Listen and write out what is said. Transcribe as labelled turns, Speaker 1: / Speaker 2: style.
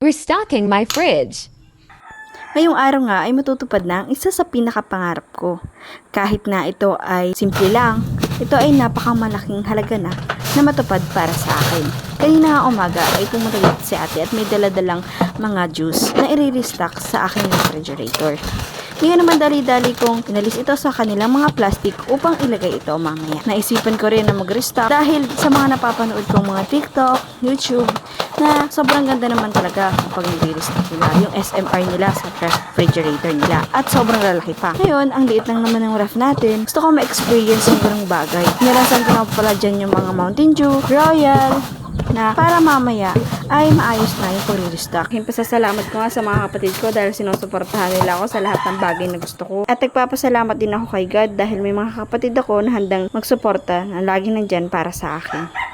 Speaker 1: Restocking my fridge.
Speaker 2: Ngayong araw nga ay matutupad na ang isa sa pinakapangarap ko. Kahit na ito ay simple lang, ito ay napakamalaking halaga na na matupad para sa akin. Kanina umaga ay pumunta dito si ate at may daladalang mga juice na i-restock sa aking refrigerator. Ngayon naman dali-dali kong inalis ito sa kanilang mga plastic upang ilagay ito mamaya. Naisipan ko rin na mag-restock dahil sa mga napapanood kong mga TikTok, YouTube, na sobrang ganda naman talaga kapag nire-restock nila yung SMR nila sa refrigerator nila. At sobrang lalaki pa. Ngayon, ang liit lang naman ng ref natin. Gusto ko ma-experience yung ganung bagay. Nilasan ko na pala dyan yung mga Mountain Dew, Royal, na para mamaya ay maayos na yung pag-restock. Yung pasasalamat ko nga sa mga kapatid ko dahil sinusuportahan nila ako sa lahat ng bagay na gusto ko. At nagpapasalamat din ako kay God dahil may mga kapatid ako na handang magsuporta na lagi nandyan para sa akin.